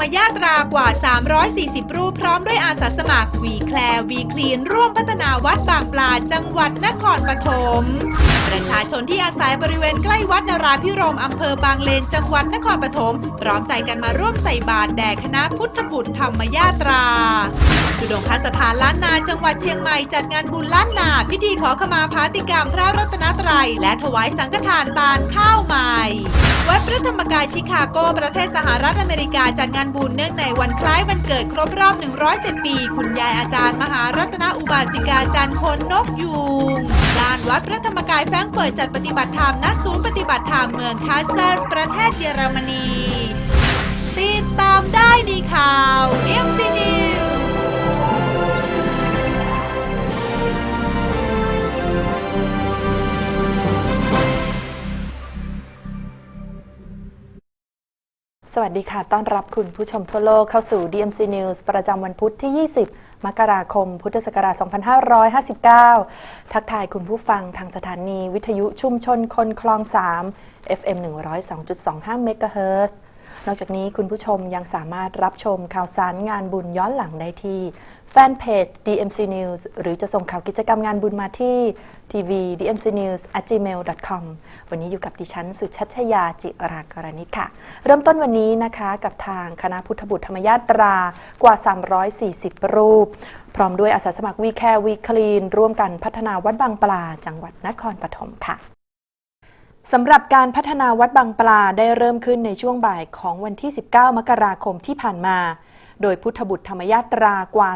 มยาตรากว่า 340 รูปพร้อมด้วยอาสาสมัครวีแคลวีคลีน ร่วมพัฒนาวัดบางปลาจังหวัดนครปฐม ประชาชนที่อาศัยบริเวณใกล้วัดนาราพิรมอำเภอบางเลนจังหวัดนครปฐมพร้อมใจกันมาร่วมใส่บาตรแด่คณะพุทธบุตรธรรมยาตราจุดงคสถานล้านนาจังหวัดเชียงใหม่จัดงานบุญล้านนา พิธีขอขมาพาติกรรมพระรัตนตรัย และถวายสังฆทานบานข้าวใหม่วัดพระธรรมกายชิคาโก ประเทศสหรัฐอเมริกาจัดงานบุญเนื่องในวันคล้ายวันเกิดครบรอบ 107 ปี คุณยายอาจารย์ มหารัตนอุบาสิกาจันทร์คนนกยูงด้านวัดพระธรรมกายแฟทั้งเปิดจัดปฏิบัติธรรมณศูนย์ปฏิบัติธรรมเมืองคาสเซิลประเทศเยอรมนี ติดตามได้ในข่าวเอ็ สวัสดีค่ะ ต้อนรับคุณผู้ชมทั่วโลกเข้าสู่ DMC News ประจำวันพุธที่ 20 มกราคม พุทธศักราช 2559 ทักทายคุณผู้ฟังทางสถานี วิทยุชุมชนคนคลอง 3 FM 102.25 MHz นอกจากนี้คุณผู้ชมยังสามารถรับชมข่าวสารงานบุญย้อนหลังได้ที่ แฟนเพจ DMC News หรือจะส่งข่าวกิจกรรมงานบุญมาที่ tv dmc news gmail com วันนี้อยู่กับดิฉัน สุชัชยาจิรากรณิตค่ะ เริ่มต้นวันนี้นะคะกับทางคณะพุทธบุตรธรรมยาตรากว่า 340 รูป พร้อมด้วยอาสาสมัครวีแคร์วีคลีน ร่วมกันพัฒนาวัดบางปลา จังหวัดนครปฐมค่ะสำหรับการพัฒนาวัดบางปลาได้เริ่มขึ้นในช่วงบ่ายของวันที่ 19 มกราคมที่ผ่านมา โดยพุทธบุตรธรรมยาตรากว่า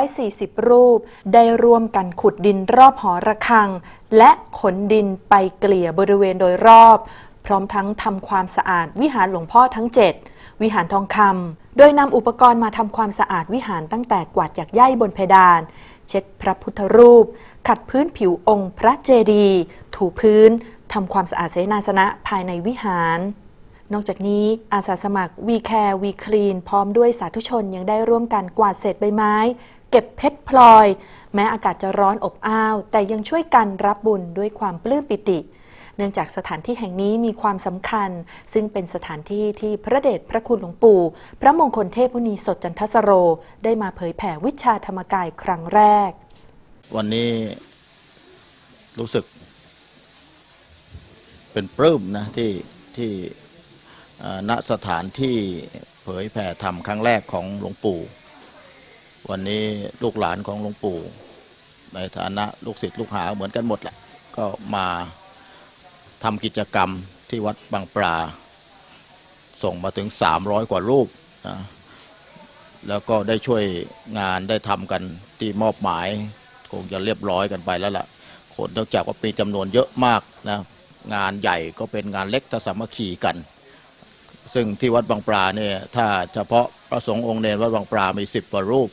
340 รูป ได้ร่วมกันขุดดินรอบหอระฆัง และขนดินไปเกลี่ยบริเวณโดยรอบ พร้อมทั้งทำความสะอาดวิหารหลวงพ่อทั้ง 7 วิหารทองคำโดยนำอุปกรณ์มาทำความสะอาดวิหารตั้งแต่กวาดหยักใยบนเพดาน เช็ดพระพุทธรูป ขัดพื้นผิวองค์พระเจดีย์ถูพื้นทำความสะอาดเสนาสนะภายในวิหาร นอกจากนี้อาสาสมัคร We Care We Clean พร้อมด้วยสาธุชนยังได้ร่วมกันกวาดเศษใบไม้ เก็บเพชรพลอย แม้อากาศจะร้อนอบอ้าว แต่ยังช่วยกันรับบุญด้วยความปลื้มปิติ เนื่องจากสถานที่แห่งนี้มีความสำคัญ ซึ่งเป็นสถานที่ที่พระเดชพระคุณหลวงปู่ พระมงคลเทพมุนีสดจันทสโร ได้มาเผยแผ่วิชาธรรมกายครั้งแรก วันนี้รู้สึก เป็นปลื้มนะที่ที่ ณสถานที่เผยแผ่ธรรมครั้งแรกของหลวงปู่ วันนี้ลูกหลานของหลวงปู่ ในฐานะลูกศิษย์ลูกหาเหมือนกันหมดแหละ ก็มาทำกิจกรรมที่วัดบางปลาส่งมาถึง 300 กว่ารูปนะแล้วก็ได้ช่วยงานได้ทำกันที่มอบหมาย คงจะเรียบร้อยกันไปแล้วล่ะคนเนื่องจากว่ามีจำนวนเยอะมากนะงานใหญ่ก็เป็นงานเล็กถ้าสามัคคีกัน ซึ่งที่วัดบางปลาเนี่ยถ้าเฉพาะพระสงฆ์องค์เนรวัดบางปลามีสิบกว่ารูป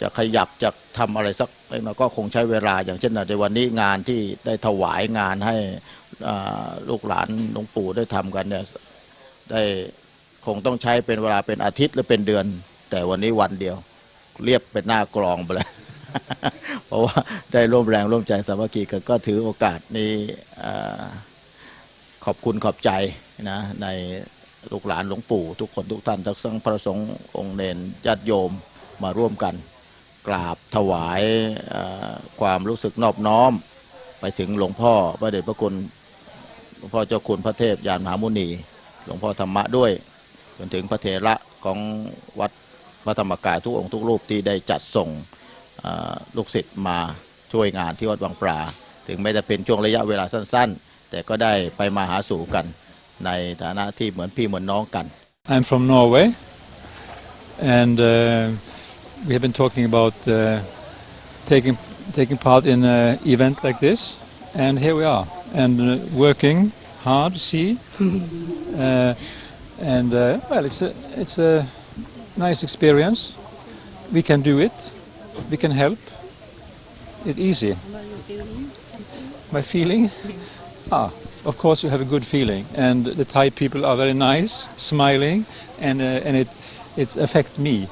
จะขยับจะทำอะไรสักเล็กน้อยก็คงใช้เวลาอย่างเช่นในวันนี้งานที่ได้ถวายงานให้ลูกหลานหลวงปู่ได้ทำกันเนี่ยได้คงต้องใช้เป็นเวลาเป็นอาทิตย์หรือเป็นเดือน แต่วันนี้วันเดียว เรียบเป็นหน้ากลองไปเลยเพราะว่าได้ร่วมแรงร่วมใจสามัคคีกันก็ถือโอกาสนี้ขอบคุณขอบใจนะใน ลูกหลานหลวงปู่ ทุกคนทุกท่านทั้งพระสงฆ์องค์เนนญาติโยมมาร่วมกัน กราบถวายความรู้สึกนอบน้อม ไปถึงหลวงพ่อพระเดชพระคุณหลวงพ่อเจ้าคุณพระเทพยานมหามุนี หลวงพ่อธรรมะด้วย จนถึงพระเถระของวัดพระธรรมกายทุกองค์ทุกรูปที่ได้จัดส่งลูกศิษย์มาช่วยงานที่วัดบางปลา ถึงไม่ได้เป็นช่วงระยะเวลาสั้น ๆ แต่ก็ได้ไปมาหาสู่กัน ในฐานะที่เหมือนพี่เหมือนน้องกัน I'm from Norway, and uh, we have been talking about uh, taking taking part in an event like this, and here we are, and uh, working hard. See, uh, and uh, well, it's a it's a nice experience. We can do it. We can help. It's easy. My feeling? Ah, of course you have a good feeling, and the Thai people are very nice, smiling, and uh, and it it affects me.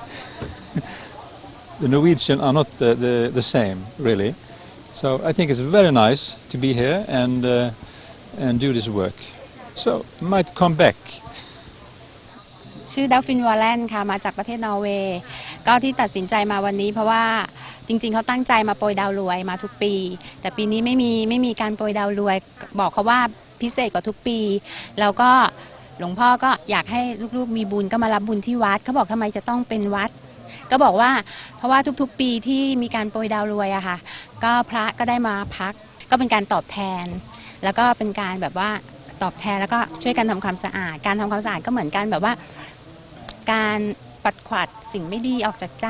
the Norwegian are not uh, the the same really, so I think it's very nice to be here and uh, and do this work. So might come back. ชื่อเดลฟินวอลเลนค่ะ มาจากประเทศนอร์เวย์ ก็ที่ตัดสินใจมาวันนี้เพราะว่าจริง ๆเขาตั้งใจมาโปรยดาวรวยมาทุกปี แต่ปีนี้ไม่มีไม่มีการโปรยดาวรวย บอกเขาว่าพิเศษกว่าทุกปีแล้วก็หลวงพ่อก็อยากให้ลูกๆมีบุญก็มารับบุญที่วัดเขาบอกทำไมจะต้องเป็นวัด ก็บอกว่าเพราะว่าทุกๆปีที่มีการโปรยดาวรวยอะค่ะ ก็พระก็ได้มาพัก ก็เป็นการตอบแทน แล้วก็เป็นการแบบว่าตอบแทนแล้วก็ช่วยกันทำความสะอาด การทำความสะอาดก็เหมือนกันแบบว่า การ ปัดขวัดสิ่งไม่ดีออกจากใจ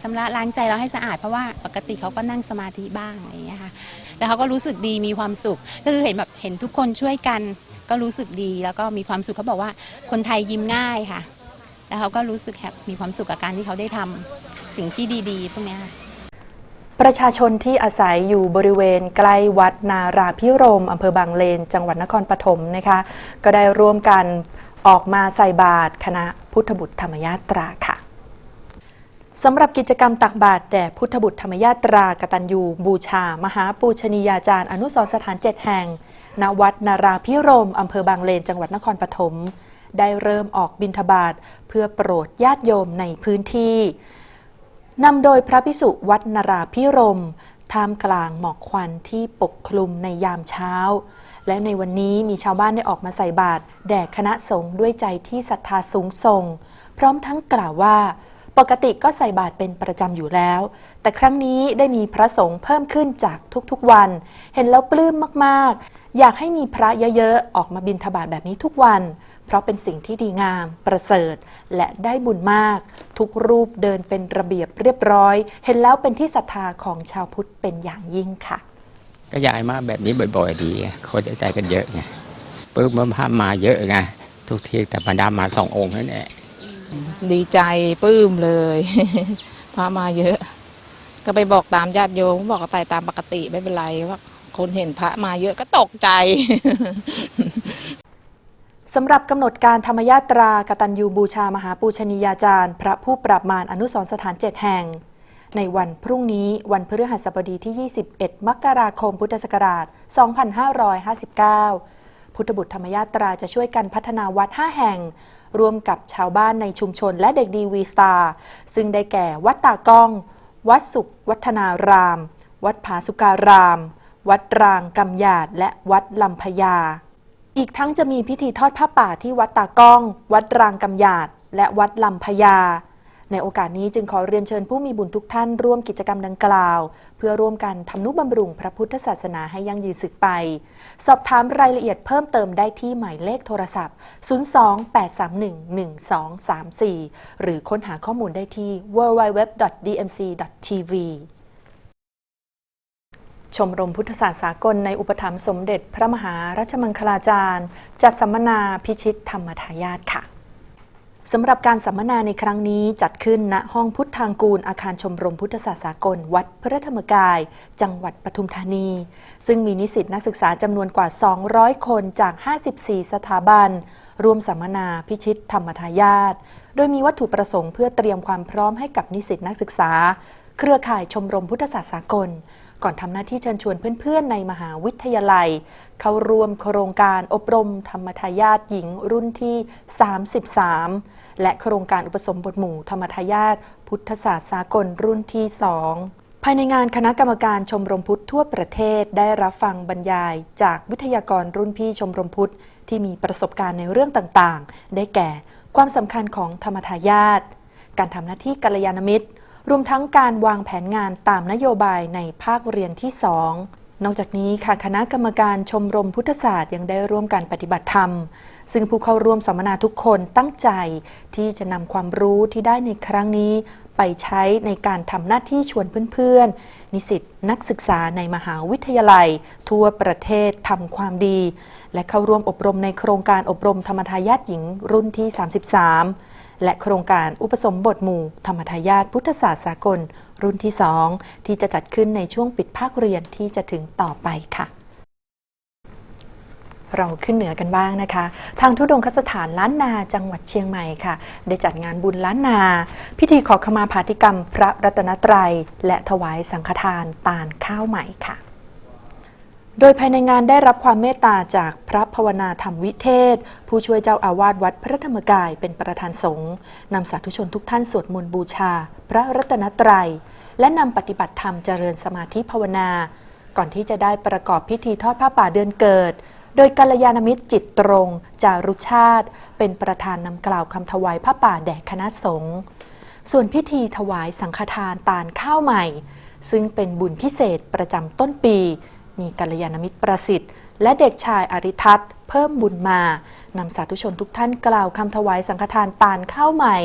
ชำระล้างใจเราให้สะอาดเพราะว่าปกติเขาก็นั่งสมาธิบ้างอะไรอย่างเงี้ยค่ะแล้วเขาก็รู้สึกดีมีความสุขก็คือเห็นแบบเห็นทุกคนช่วยกัน ก็รู้สึกดีแล้วก็มีความสุขเขาบอกว่าคนไทยยิ้มง่ายค่ะ แล้วเขาก็รู้สึกแฮปมีความสุขกับการที่เขาได้ทำสิ่งที่ดีๆพวกเนี้ยประชาชนที่อาศัยอยู่บริเวณใกล้วัดนาราพิรมอำเภอบางเลน จังหวัดนครปฐมนะคะ ก็ได้ร่วมกัน ออกมาใส่บาตรคณะพุทธบุตรธรรมยาตราค่ะสำหรับกิจกรรมตักบาตรแด่พุทธบุตรธรรมยาตรากตัญญูบูชา มหาปูชนียาจารย์อนุสรสถานเจ็ดแห่ง ณ วัดนาราพิรมอำเภอบางเลนจังหวัดนครปฐมได้เริ่มออกบิณฑบาตเพื่อโปรดญาติโยมในพื้นที่นำโดยพระพิสุวัดนราพิรมท่ามกลางหมอกควันที่ปกคลุมในยามเช้า และในวันนี้มีชาวบ้านได้ออกมาใส่บาตรแด่คณะสงฆ์ด้วยใจที่ศรัทธาสูงส่ง พร้อมทั้งกล่าวว่า ปกติก็ใส่บาตรเป็นประจำอยู่แล้ว แต่ครั้งนี้ได้มีพระสงฆ์เพิ่มขึ้นจากทุกๆวัน เห็นแล้วปลื้มมากๆ อยากให้มีพระเยอะๆ ออกมาบิณฑบาตแบบนี้ทุกวัน เพราะเป็นสิ่งที่ดีงาม ประเสริฐ และได้บุญมาก ทุกรูปเดินเป็นระเบียบเรียบร้อย เห็นแล้วเป็นที่ศรัทธาของชาวพุทธเป็นอย่างยิ่งค่ะ ก็ยายมาแบบนี้บ่อยๆดีคนจะใจกันเยอะไงปึ๊บมันพามาเยอะไงทุกทีแต่บรรดามาสององค์นั่นแหละดีใจปลื้มเลยพามาเยอะ ก็ไปบอกตามญาติโยมบอกไปตามปกติไม่เป็นไรว่าคนเห็นพระมาเยอะก็ตกใจสำหรับกำหนดการธรรมยาตรากตัญญูบูชามหาปูชนียาจารย์ พระผู้ปราบมารอนุสรณ์สถานเจ็ดแห่ง ในวันพรุ่งนี้วันพฤหัสบดีที่ 21 มกราคม พุทธศักราช 2559 พุทธบุตรธรรมยาตราจะช่วยกันพัฒนาวัด 5 แห่ง ร่วมกับชาวบ้านในชุมชนและเด็กดีวีสตาร์ซึ่งได้แก่วัดตากล้อง วัดสุขวัฒนาราม วัดผาสุการาม วัดรางกำยาดและวัดลำพญา อีกทั้งจะมีพิธีทอดผ้าป่าที่วัดตากล้อง วัดรางกำยาดและวัดลำพญา ในโอกาสนี้จึงขอเรียนเชิญผู้มีบุญทุกท่านร่วมกิจกรรมดังกล่าว เพื่อร่วมกันทำนุบำรุงพระพุทธศาสนาให้ยั่งยืนสืบไป สอบถามรายละเอียดเพิ่มเติมได้ที่หมายเลขโทรศัพท์ 028311234 หรือค้นหาข้อมูลได้ที่ www.dmc.tv ชมรมพุทธศาสตร์สากลในอุปถัมภ์สมเด็จพระมหารัชมังคลาจารย์ จัดสัมมนาพิชิตธรรมทายาทค่ะ สำหรับการสัมมนาในครั้งนี้จัดขึ้นณห้องพุทธทางกูลอาคารชมรมพุทธศาสากล วัดพระธรรมกาย จังหวัดปทุมธานี ซึ่งมีนิสิตนักศึกษาจำนวนกว่า 200 คนจาก 54 สถาบัน ร่วมสัมมนาพิชิตธรรมทายาทโดยมีวัตถุประสงค์เพื่อเตรียมความพร้อมให้กับนิสิตนักศึกษา เครือข่ายชมรมพุทธศาสตร์สากล ก่อนทำหน้าที่เชิญชวนเพื่อนๆ ในมหาวิทยาลัย เข้าร่วมโครงการอบรมธรรมทายาทหญิงรุ่นที่ 33 และโครงการอุปสมบทหมู่ธรรมทายาทพุทธศาสตร์สากลรุ่นที่ 2ภายในงานคณะกรรมการชมรมพุทธทั่วประเทศได้รับฟังบรรยาย จากวิทยากรรุ่นพี่ชมรมพุทธที่มีประสบการณ์ในเรื่องต่างๆ ได้แก่ความสำคัญของธรรมทายาทการทำหน้าที่กัลยาณมิตร รวมทั้งการวางแผนงานตามนโยบายในภาคเรียนที่2 นอกจากนี้ค่ะคณะกรรมการชมรมพุทธศาสตร์ยังได้ร่วมการปฏิบัติธรรม ซึ่งผู้เข้าร่วมสัมมนาทุกคนตั้งใจที่จะนำความรู้ที่ได้ในครั้งนี้ ไปใช้ในการทำหน้าที่ชวนเพื่อนๆ นิสิตนักศึกษาในมหาวิทยาลัย ทั่วประเทศทำความดี และเข้าร่วมอบรมในโครงการอบรมธรรมทายาทหญิงรุ่นที่ 33 และโครงการอุปสมบทหมู่ธรรมทายาทพุทธศาสตร์สากล รุ่นที่ 2 ที่จะจัดขึ้นในช่วงปิดภาคเรียนที่จะถึงต่อไปค่ะเราขึ้นเหนือกันบ้างนะคะ ทางทุดงคสถานล้านนาจังหวัดเชียงใหม่ค่ะ ได้จัดงานบุญล้านนา พิธีขอขมาภาติกรรม พระรัตนตรัย และถวายสังฆทานตาลข้าวใหม่ค่ะ โดยภายในงานได้รับความเมตตาจากพระภาวนาธรรมวิเทศ ผู้ช่วยเจ้าอาวาสวัดพระธรรมกายเป็นประธานสงฆ์นำสาธุชนทุกท่านสวดมนต์บูชา พระรัตนตรัย และนำปฏิบัติธรรมเจริญสมาธิภาวนา ก่อนที่จะได้ประกอบพิธีทอดผ้าป่าเดือนเกิด โดยกัลยาณมิตรจิตตรง จารุชาติ เป็นประธานนำกล่าวคำถวายผ้าป่าแด่คณะสงฆ์ส่วนพิธีถวายสังฆทานตาลข้าวใหม่ ซึ่งเป็นบุญพิเศษประจำต้นปี มีกัลยาณมิตรประสิทธิ์ และเด็กชายอริทัศน์ เพิ่มบุญมานำสาธุชนทุกท่านกล่าวคำถวายสังฆทานปานข้าวใหม่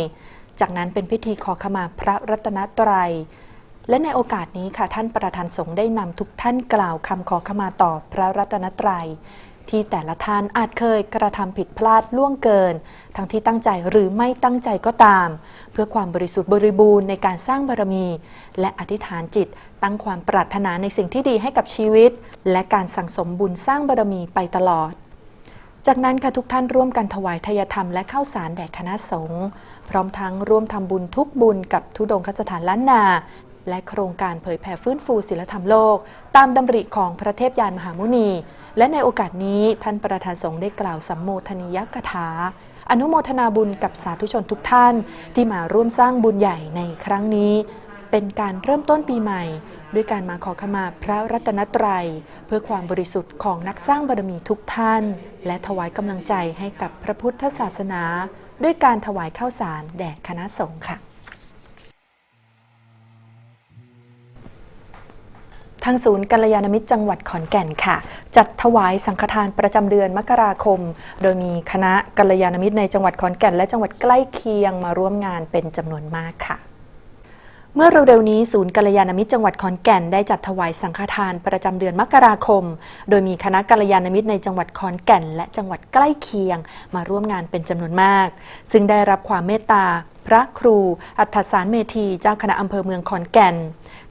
จากนั้นเป็นพิธีขอขมาพระรัตนตรัย และในโอกาสนี้ค่ะท่านประธานสงฆ์ได้นำทุกท่านกล่าวคำขอขมาต่อพระรัตนตรัย ที่แต่ละท่านอาจเคยกระทำผิดพลาดล่วงเกิน ทั้งที่ตั้งใจหรือไม่ตั้งใจก็ตาม เพื่อความบริสุทธิ์บริบูรณ์ในการสร้างบารมี และอธิษฐานจิตตั้งความปรารถนาในสิ่งที่ดีให้กับชีวิต และการสั่งสมบุญสร้างบารมีไปตลอด จากนั้นค่ะทุกท่านร่วมกันถวายทายธรรมและข้าวสารแด่คณะสงฆ์พร้อมทั้งร่วมทำบุญทุกบุญกับทุดงคสถานล้านนา และโครงการเผยแผ่ฟื้นฟูศิลธรรมโลก ตามดำริของพระเทพยานมหามุนี และในโอกาสนี้ท่านประธานสงฆ์ได้กล่าวสัมโมทนียกถา อนุโมทนาบุญกับสาธุชนทุกท่าน ที่มาร่วมสร้างบุญใหญ่ในครั้งนี้ เป็นการเริ่มต้นปีใหม่ ด้วยการมาขอขมาพระรัตนตรัย เพื่อความบริสุทธิ์ของนักสร้างบารมีทุกท่าน และถวายกำลังใจให้กับพระพุทธศาสนา ด้วยการถวายข้าวสารแด่คณะสงฆ์ค่ะ ทางศูนย์กัลยาณมิตรจังหวัดขอนแก่นค่ะ จัดถวายสังฆทานประจำเดือนมกราคม โดยมีคณะกัลยาณมิตรในจังหวัดขอนแก่น และจังหวัดใกล้เคียงมาร่วมงานเป็นจำนวนมากค่ะเมื่อเร็วๆนี้ศูนย์กัลยาณมิตรจังหวัดขอนแก่นได้จัดถวายสังฆทานประจำเดือนมกราคม โดยมีคณะกัลยาณมิตรในจังหวัดขอนแก่น และจังหวัดใกล้เคียง มาร่วมงานเป็นจำนวนมาก ซึ่งได้รับความเมตตา พระครู อัฏฐสารเมธีเจ้าคณะอำเภอเมืองขอนแก่น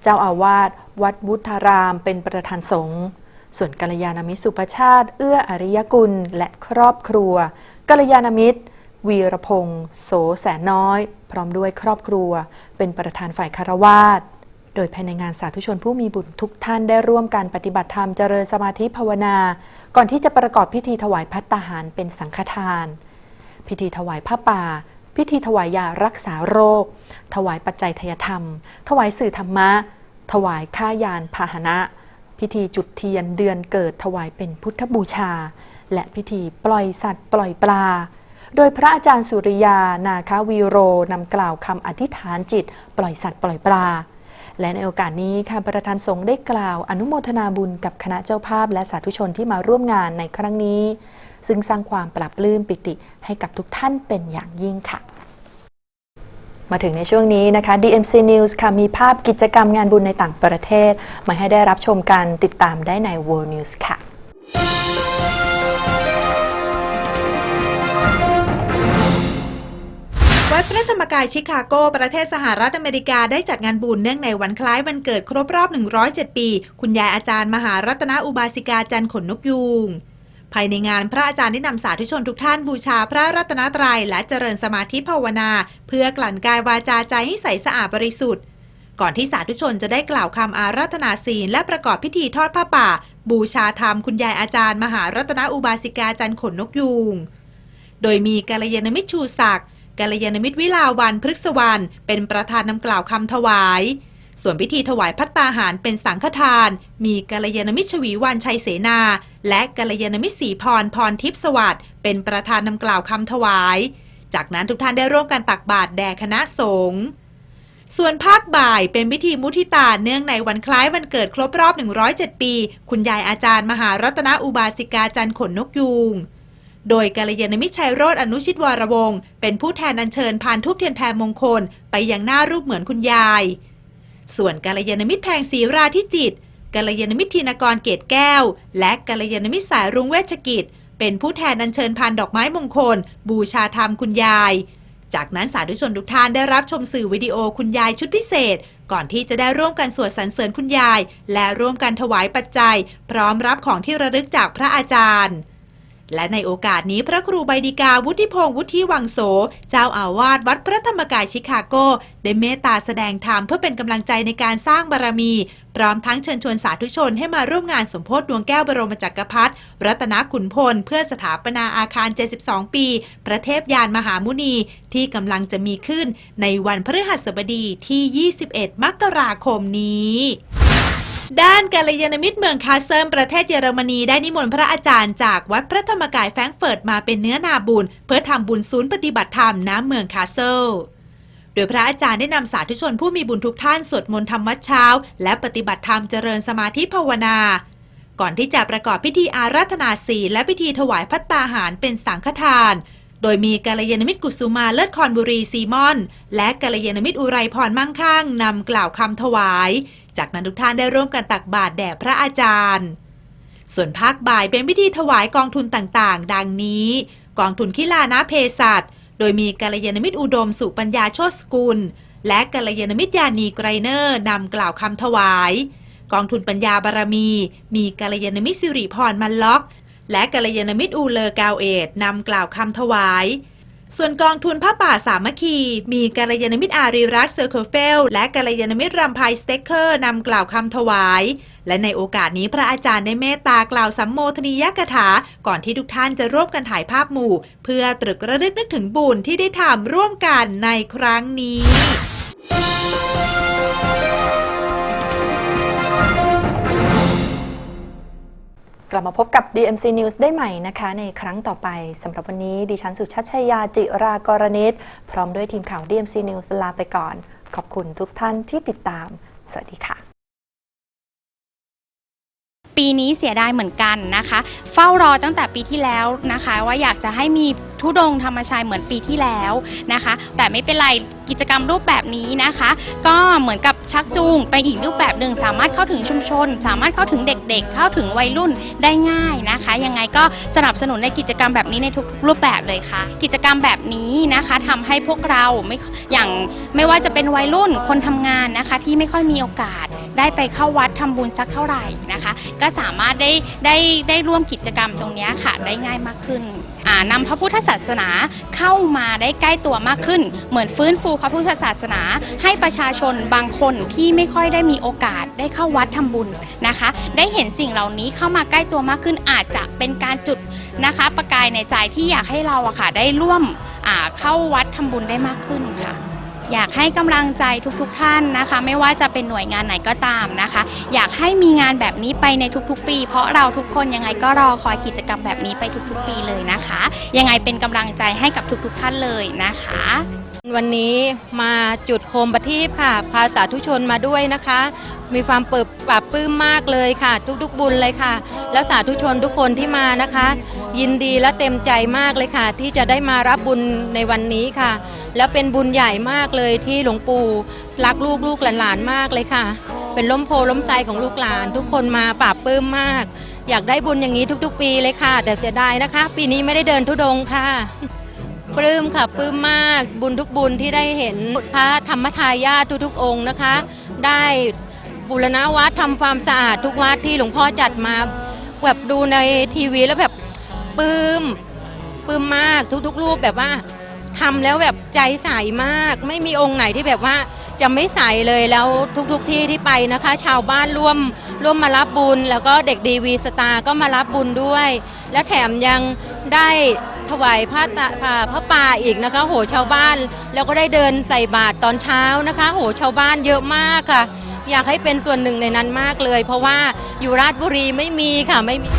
เจ้าอาวาสวัดวุฒารามเป็นประธานสงฆ์ส่วนกัลยาณมิตรสุประชาติ เอื้ออริยกุล และครอบครัวกัลยาณมิตร วีรพงศ์โสแสนน้อย พร้อมด้วยครอบครัว เป็นประธานฝ่ายคารวาสโดยภายในงานสาธุชนผู้มีบุญทุกท่านได้ร่วมการปฏิบัติธรรมเจริญสมาธิภาวนา ก่อนที่จะประกอบพิธีถวายพัตตาหารเป็นสังฆทาน พิธีถวายผ้าป่า พิธีถวายยารักษาโรค ถวายปัจจัยทยธรรม ถวายสื่อธรรมะ ถวายข้ายานพาหนะ พิธีจุดเทียนเดือนเกิดถวายเป็นพุทธบูชา และพิธีปล่อยสัตว์ปล่อยปลา โดยพระอาจารย์สุริยา นาคาวีโรนำกล่าวคำอธิษฐานจิต ปล่อยสัตว์ปล่อยปลา และในโอกาสนี้ค่ะประธานสงฆ์ได้กล่าวอนุโมทนาบุญกับคณะเจ้าภาพ และสาธุชนที่มาร่วมงานในครั้งนี้ ซึ่งสร้างความปรับปลื้มปิติให้กับทุกท่านเป็นอย่างยิ่งค่ะมาถึงในช่วงนี้นะคะ DMC News ค่ะ มีภาพกิจกรรมงานบุญในต่างประเทศ มาให้ได้รับชมกันติดตามได้ใน World News ค่ะ วัดพระธรรมกายชิคาโก ประเทศสหรัฐอเมริกาได้จัดงานบุญเนื่องในวันคล้ายวันเกิดครบรอบ 107 ปี คุณยายอาจารย์มหารัตนอุบาสิกาจันขนนกยูงภายในงานพระอาจารย์ได้นำสาธุชนทุกท่านบูชาพระรัตนตรัย และเจริญสมาธิภาวนา เพื่อกลั่นกายวาจาใจให้ใสสะอาดบริสุทธิ์ ก่อนที่สาธุชนจะได้กล่าวคำอาราธนาศีลและประกอบพิธีทอดผ้าป่า บูชาธรรมคุณยายอาจารย์ มหารัตนอุบาสิกาจันขนนกยูงโดยมีกัลยาณมิตรชูศักดิ์ กัลยาณมิตรวิลาวันพฤกษวรรณเป็นประธานนำกล่าวคำถวาย ส่วนพิธีถวายพัตตาหารเป็นสังฆทาน มีกัลยาณมิตรชวีวันชัยเสนา และกัลยาณมิตรศรีพรพรทิพย์สวัสดิ์เป็นประธานนำกล่าวคำถวาย จากนั้นทุกท่านได้ร่วมกันตักบาตรแด่คณะสงฆ์ส่วนภาคบ่ายเป็นพิธีมุทิตาเนื่องในวันคล้ายวันเกิดครบรอบ 107 ปี คุณยายอาจารย์มหารัตนอุบาสิกาจันทร์ขนนกยูง โดยกาลยานมิตรชัยโรธอนุชิตวรวงศ์เป็นผู้แทนอัญเชิญพานทุบเทียนแพรมงคล ไปยังหน้ารูปเหมือนคุณยาย ส่วนกาลยานมิตรแพงศรีราธิจิตกาลยานมิตรธีนกรเกตแก้ว และกาลยานมิตรสายรุ้งเวชกิจ เป็นผู้แทนอัญเชิญพานดอกไม้มงคล บูชาธรรมคุณยาย จากนั้นสาธุชนทุกท่านได้รับชมสื่อวิดีโอคุณยายชุดพิเศษ ก่อนที่จะได้ร่วมกันสวดสรรเสริญคุณยาย และร่วมกันถวายปัจจัย พร้อมรับของที่ระลึกจากพระอาจารย์ และในโอกาสนี้พระครูใบดิกาวุฒิพงศ์วุฒิวังโส เจ้าอาวาสวัดพระธรรมกายชิคาโก ได้เมตตาแสดงธรรมเพื่อเป็นกำลังใจในการสร้างบารมี พร้อมทั้งเชิญชวนสาธุชนให้มาร่วมงานสมโพธิดวงแก้วบรมจักรพรรดิรัตนขุนพล เพื่อสถาปนาอาคาร 72 ปีพระเทพยานมหามุนีที่กำลังจะมีขึ้นในวันพฤหัสบดีที่ 21 มกราคมนี้ ด้านกาลยานมิตรเมืองคาเซิมประเทศเยอรมนีได้นิมนต์พระอาจารย์จากวัดพระธรรมกายแฟรงเฟิร์ตมาเป็นเนื้อนาบุญ เพื่อทำบุญศูนย์ปฏิบัติธรรมณเมืองคาเซิลโดยพระอาจารย์ได้นำสาธุชนผู้มีบุญทุกท่านสวดมนต์ธรรมวัดเช้า และปฏิบัติธรรมเจริญสมาธิภาวนา ก่อนที่จะประกอบพิธีอาราธนาศีลและพิธีถวายพัตตาหารเป็นสังฆทาน โดยมีกาลยานมิตรกุสุมาเลิศคอนบุรีซีมอน และกาลยานมิตรอุไรพรมั่งคั่งนำกล่าวคำถวาย จากนั้นทุกท่านได้ร่วมกันตักบาตรแด่พระอาจารย์ ส่วนภาคบ่ายเป็นพิธีถวายกองทุนต่างๆ ดังนี้ กองทุนคิลานะเพศัตโดยมีกาลยานมิตรอุดมสุปัญญาโชสกุล และกาลยานมิตรยานีไกรเนอร์นำกล่าวคำถวาย กองทุนปัญญาบารมี มีกาลยานมิตรสิริพรมันล็อก และกาลยานมิตรอูเลอกาวเอตนำกล่าวคำถวาย ส่วนกองทุนผ้าป่าสามัคคี มีกาลยานมิตรอารีรักเซอร์เคิลเฟลและกาลยานมิตรรำไพสเต็กเกอร์นำกล่าวคำถวาย และในโอกาสนี้พระอาจารย์ได้เมตตากล่าวสัมโมทนียกถา ก่อนที่ทุกท่านจะร่วมกันถ่ายภาพหมู่ เพื่อตรึกระลึกนึกถึงบุญที่ได้ทำร่วมกันในครั้งนี้ กลับมาพบกับ DMC News ได้ใหม่นะคะ ในครั้งต่อไปสำหรับวันนี้ดิฉันสุชาติชยาจิรากรณิตพร้อมด้วยทีมข่าว DMC News ลาไปก่อน ขอบคุณทุกท่านที่ติดตาม สวัสดีค่ะ ปีนี้เสียดายเหมือนกันนะคะ เฝ้ารอตั้งแต่ปีที่แล้วนะคะ ว่าอยากจะให้มี ทุดงธรรมชายเหมือนปีที่แล้วนะคะ แต่ไม่เป็นไรกิจกรรมรูปแบบนี้นะคะ ก็เหมือนกับชักจูงไปอีกรูปแบบหนึ่งสามารถเข้าถึงชุมชน สามารถเข้าถึงเด็กๆ เข้าถึงวัยรุ่นได้ง่ายนะคะ ยังไงก็สนับสนุนในกิจกรรมแบบนี้ในทุกรูปแบบเลยค่ะ กิจกรรมแบบนี้นะคะทำให้พวกเราไม่อย่างไม่ว่าจะเป็นวัยรุ่นคนทำงานนะคะ ที่ไม่ค่อยมีโอกาสได้ไปเข้าวัดทำบุญสักเท่าไหร่นะคะ ก็สามารถได้ได้ได้ร่วมกิจกรรมตรงนี้ค่ะ ได้ง่ายมากขึ้นนำพระพุทธศาสนาเข้ามาได้ใกล้ตัวมากขึ้น เหมือนฟื้นฟูพระพุทธศาสนา ให้ประชาชนบางคนที่ไม่ค่อยได้มีโอกาสได้เข้าวัดทำบุญนะคะ ได้เห็นสิ่งเหล่านี้เข้ามาใกล้ตัวมากขึ้นอาจจะเป็นการจุดนะคะ ประกายในใจที่อยากให้เราอะค่ะได้ร่วมเข้าวัดทำบุญได้มากขึ้นค่ะ อยากให้กำลังใจทุกๆ ท่านนะคะ ไม่ว่าจะเป็นหน่วยงานไหนก็ตามนะคะ อยากให้มีงานแบบนี้ไปในทุกๆ ปี เพราะเราทุกคนยังไงก็รอคอยกิจกรรมแบบนี้ไปทุกๆ ปีเลยนะคะ ยังไงเป็นกำลังใจให้กับทุกๆ ท่านเลยนะคะวันนี้มาจุดโคมประทีปค่ะ พาสาธุชนมาด้วยนะคะ มีความเปิบปรับปื้มมากเลยค่ะ ทุกๆ บุญเลยค่ะ แล้วสาธุชนทุกคนที่มานะคะ ยินดีและเต็มใจมากเลยค่ะ ที่จะได้มารับบุญในวันนี้ค่ะ แล้วเป็นบุญใหญ่มากเลยที่หลวงปู่รักลูกลูกหลานๆมากเลยค่ะ เป็นล้มโพล้มไซของลูกหลาน ทุกคนมาปราบปลื้มมาก อยากได้บุญอย่างนี้ทุก ๆ ปีเลยค่ะ แต่เสียดายนะคะ ปีนี้ไม่ได้เดินทุดงค่ะปลื้มค่ะปลื้มมากบุญทุกบุญที่ได้เห็นพระธรรมทายาททุกๆองค์นะคะ ได้บูรณะวัดทำความสะอาดทุกวัดที่หลวงพ่อจัดมาแบบดูในทีวีแล้วแบบปลื้มปลื้มมากทุกๆ รูปแบบว่า ทำแล้วแบบใจใสมาก ไม่มีองค์ไหนที่แบบว่าจะไม่ใสเลยแล้วทุกๆที่ที่ไปนะคะ ชาวบ้านร่วมร่วมมารับบุญ แล้วก็เด็กดีวีสตาร์ก็มารับบุญด้วย และแถมยังได้ถวายผ้าตะผ้าพระป่าอีกนะคะ โหชาวบ้าน แล้วก็ได้เดินใส่บาตรตอนเช้านะคะ โหชาวบ้านเยอะมากค่ะ อยากให้เป็นส่วนหนึ่งในนั้นมากเลย เพราะว่าอยู่ราชบุรีไม่มีค่ะไม่มี